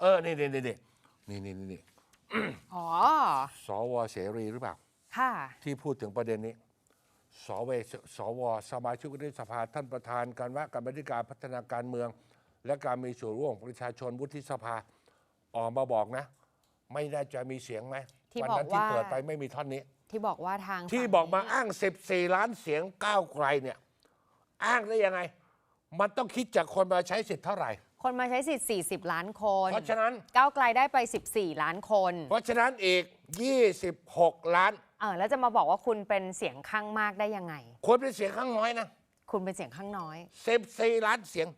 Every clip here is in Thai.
เออนี่นี่นี่นี่นี่นี่นี่อ๋อ สวเสรีหรือเปล่า ค่ะ ที่พูดถึงประเด็นนี้ สวสวสมาชิกวุฒิสภาท่านประธานการว่าการบริการพัฒนาการเมือง และการมีส่วนร่วมประชาชนวุฒิสภาออกมาบอกนะ ไม่น่าจะมีเสียงไหมที่วันนั้นที่เปิดไปไม่มีท่อนนี้ ที่บอกว่าทางที่บอกมาอ้าง 14 ล้านเสียงก้าวไกลเนี่ย อ้างได้ยังไง มันต้องคิดจากคนมาใช้สิทธิ์เท่าไหร่ คนมาใช้สิทธิ์ 40 ล้านคน เพราะฉะนั้น ก้าวไกลได้ไป 14 ล้านคน เพราะฉะนั้นอีก 26 ล้าน เออแล้วจะมาบอกว่าคุณเป็นเสียงข้างมากได้ยังไง คนเป็นเสียงข้างน้อยนะคุณเป็นเสียงข้างน้อย 14 ล้านเสียง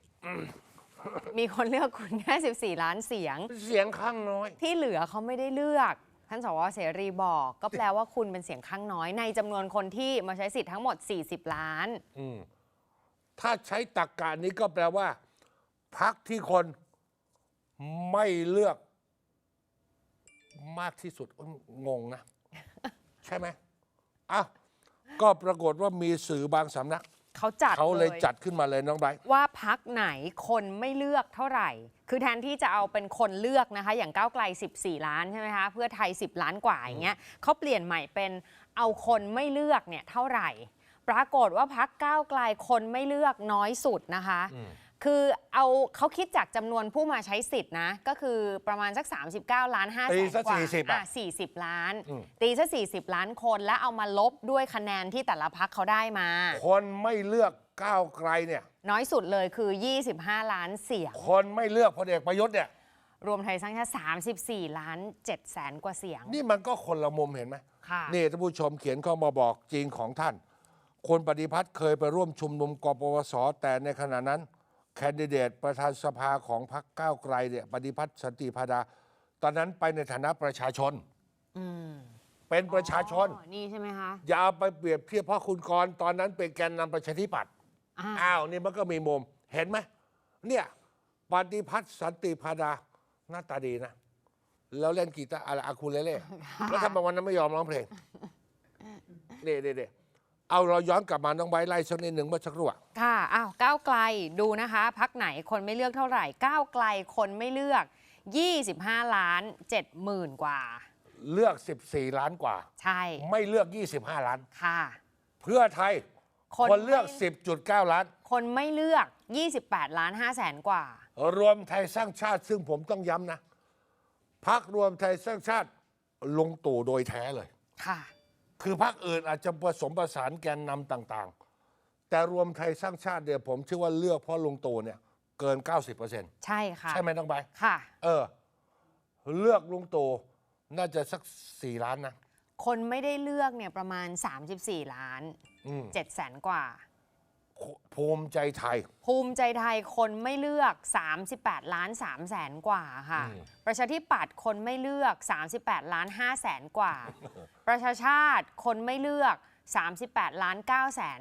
มีคนเลือกคุณแค่14 ล้านเสียง เสียงข้างน้อย ที่เหลือเขาไม่ได้เลือกท่านสวเสรีบอก ก็แปลว่าคุณเป็นเสียงข้างน้อย ในจำนวนคนที่มาใช้สิทธิ์ทั้งหมด 40 ล้าน ถ้าใช้ตักกานี้ก็แปลว่า พักที่คนไม่เลือก มากที่สุดงงนะ ใช่ไหมอ้าวก็ปรากฏว่ามีสื่อบางสำนัก เขาจัดเขาเลยจัดขึ้นมาเลยน้องไบร์ทว่าพักไหนคนไม่เลือกเท่าไหร่ คือแทนที่จะเอาเป็นคนเลือกนะคะ อย่างก้าวไกล 14 ล้านใช่ไหมคะ เพื่อไทย 10 ล้านกว่าอย่างเงี้ยเขาเปลี่ยนใหม่เป็นเอาคนไม่เลือกเนี่ยเท่าไหร่ ปรากฏว่าพักก้าวไกลคนไม่เลือกน้อยสุดนะคะ คือเอาเขาคิดจากจำนวนผู้มาใช้สิทธิ์นะ ก็คือประมาณสัก 39 ล้าน5แสตีนซะกว่า40อะอะ40 ล้าน อืม ตีซะ40 ล้านคนแล้วเอามาลบด้วยคะแนนที่แต่ละพักเขาได้มา คนไม่เลือกก้าวไกลเนี่ย น้อยสุดเลยคือ 25 ล้านเสียง คนไม่เลือกพลเอกประยุทธ์เนี่ย รวมไทยสร้างชาติ34 ล้าน7แสนกว่าเสียง นี่มันก็คนละมุมเห็นไหมค่ะ นี่ท่านผู้ชมเขียนเข้ามาบอกจริงของท่าน คนปฏิพัฒน์เคยไปร่วมชุมนุมกปปสแต่ในขณะนั้น แคนดิเดตประธานสภาของพรรคก้าวไกลเนี่ยปฏิพัฒน์สันติพาดา ตอนนั้นไปในฐานะประชาชนเป็นประชาชน อ๋อนี่ใช่ไหมคะอย่าเอาไปเปรียบเทียบเพราะคุณกรณ์ตอนนั้นเป็นแกนนำประชาธิปัตย์อ่าอ้าวนี่มันก็มีมุมเห็นไหมเนี่ยปฏิพัฒน์สันติพาดาหน้าตาดีนะ แล้วเล่นกีตาร์อะไรอาคูเลเล่แล้วทำไมวันนั้นไม่ยอมร้องเพลง เด็ดเด็ เอาเราย้อนกลับมาน้องใบร์ทไล่สักนิดหนึ่งเมื่อสักครู่อะค่ะ อ้าว ก้าวไกล ดูนะคะ พักไหนคนไม่เลือกเท่าไหร่ ก้าวไกลคนไม่เลือก 25 ล้าน7หมื่นกว่า เลือก 14 ล้านกว่า ใช่ ไม่เลือก 25 ล้าน ค่ะ เพื่อไทย คนคนเลือก ไม่10.9 ล้าน คนไม่เลือก 28 ล้าน5แสนกว่า รวมไทยสร้างชาติซึ่งผมต้องย้ำนะพักรวมไทยสร้างชาติลงตู่โดยแท้เลย ค่ะ คือพรรคอื่นอาจจะผสมประสานแกนนำต่างๆ แต่รวมไทยสร้างชาติเนี่ยผมเชื่อว่าเลือกเพราะลุงตู่เนี่ยเกิน 90%ใช่ค่ะใช่ไหมน้องใบร์ทค่ะ เออ เลือกลุงตู่น่าจะสัก 4 ล้านนะคนไม่ได้เลือกเนี่ยประมาณ 34 ล้านอืม 7แสนกว่า ภูมิใจไทย ภูมิใจไทยคนไม่เลือก 38 ล้าน3แสนกว่าค่ะอืมประชาธิปัตย์คนไม่เลือก 38 ล้าน5แสนกว่า ประชาชาติคนไม่เลือก 38 ล้าน9แสน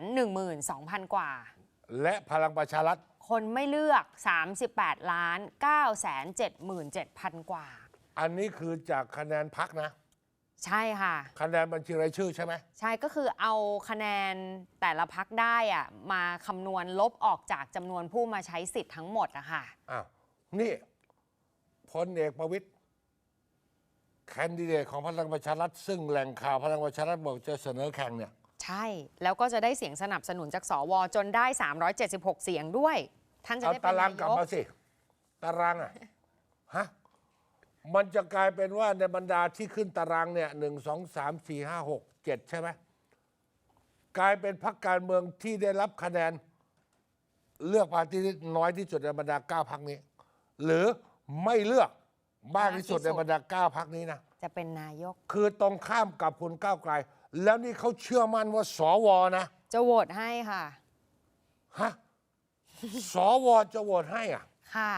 12,000 กว่า และพลังประชารัฐ คนไม่เลือก 38 ล้าน9แสน77,000 กว่า อันนี้คือจากคะแนนพักนะ ใช่ค่ะ คะแนนบัญชีรายชื่อใช่ไหมใช่ก็คือเอาคะแนนแต่ละพักได้อะมาคำนวณลบออกจากจำนวนผู้มาใช้สิทธิ์ทั้งหมดอะค่ะ อ้าว นี่พลเอกประวิตยแคนดิเดตของพลังประชารัฐซึ่งแหล่งข่าวพลังประชารัฐบอกจะเสนอแข่งเนี่ย ใช่ แล้วก็จะได้เสียงสนับสนุนจากสวจนได้ 376 เสียงด้วย ท่านจะเอาได้เป็ตานรางนากลับยกมาสิ ตารางอะ ฮะ มันจะกลายเป็นว่าในบรรดาที่ขึ้นตารางเนี่ยหนึ่งสองสามสี่ห้าหกเจ็ดใช่ไหมกลายเป็นพรรคการเมืองที่ได้รับคะแนน เลือกพรรคที่น้อยที่สุดในบรรดาเก้าพรรคนี้ หรือไม่เลือกมากที่สุดในบรรดาเก้าพรรคนี้นะจะเป็นนายก คือตรงข้ามกับคุณก้าวไกล แล้วนี่เขาเชื่อมั่นว่าสวนะจะโหวตให้ค่ะฮะสวจะโหวตให้อะ ค่ะ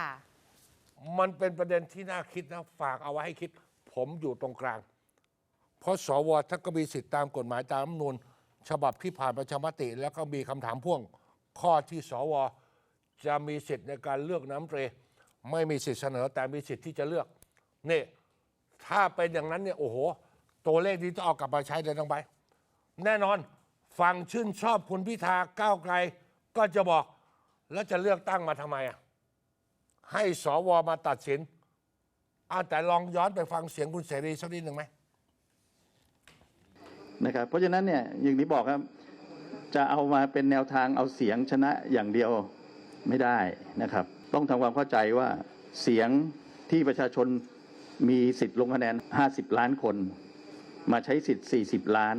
มันเป็นประเด็นที่น่าคิดนะฝากเอาไว้ให้คิด ผมอยู่ตรงกลาง เพราะสวท่านก็มีสิทธิตามกฎหมายตามรัฐธรรมนูญฉบับที่ผ่านประชามติ แล้วก็มีคำถามพ่วง ข้อที่สวจะมีสิทธิ์ในการเลือกน้ำเตรไม่มีสิทธิ์เสนอแต่มีสิทธิ์ที่จะเลือกนี่ถ้าเป็นอย่างนั้นเนี่ยโอ้โห ตัวเลขนี้ต้องเอากลับมาใช้เลยน้งใบแน่นอนฟังชื่นชอบคุณพิธาก้าวไกล ก็จะบอกแล้วจะเลือกตั้งมาทำไมอะ ให้สวมาตัดสินเอาแต่ลองย้อนไปฟังเสียงคุณเสรีสักนิดหนึ่งไหมนะครับเพราะฉะนั้นเนี่ยอย่างที่บอกครับ จะเอามาเป็นแนวทางเอาเสียงชนะอย่างเดียวไม่ได้นะครับ ต้องทำความเข้าใจว่าเสียงที่ประชาชนมีสิทธิ์ลงคะแนน 50 ล้านคน มาใช้สิทธิ์ 40 ล้าน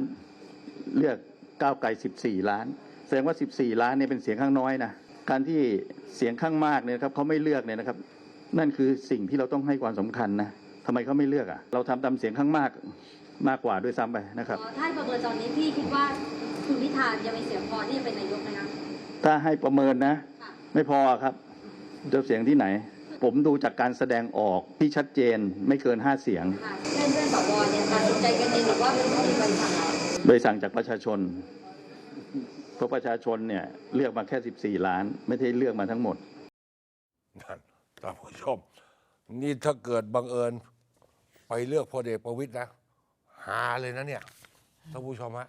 เลือกก้าวไกล 14 ล้าน แสดงว่า 14 ล้านเนี่ยเป็นเสียงข้างน้อยนะ การที่เสียงข้างมากเนี่ยนะครับเขาไม่เลือกเนี่ยนะครับ นั่นคือสิ่งที่เราต้องให้ความสำคัญนะทำไมเขาไม่เลือกอะ เราทำตามเสียงข้างมากมากกว่าด้วยซ้ำไปนะครับอ๋อถ้าให้ประเมินตอนนี้พี่คิดว่าคุณพิธาจะมีเสียงพอที่จะเป็นนายกไหมคะถ้าให้ประเมินนะค่ะไม่พอครับจะเสียงที่ไหน ผมดูจากการแสดงออกที่ชัดเจนไม่เกินห้าเสียงค่ะเพื่อนเพื่อนสวเนี่ยตัดสินใจกันเองหรือว่าเป็นผู้มีใบสั่งเราโดยสั่งจากประชาชน เพราะประชาชนเนี่ยเลือกมาแค่ 14 ล้าน ไม่ได้เลือกมาทั้งหมดนั่นท่านผู้ชม นี่ถ้าเกิดบังเอิญ ไปเลือกพลเอกประวิตยนะ หาเลยนะเนี่ยท่านผู้ชมฮะ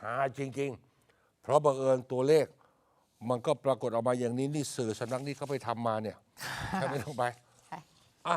หาจริง ๆ เพราะบังเอิญตัวเลข มันก็ปรากฏออกมาอย่างนี้นี่สื่อสำนักนี้เขาไปทำมาเนี่ยใช่ไหมต้องไปใช่อะ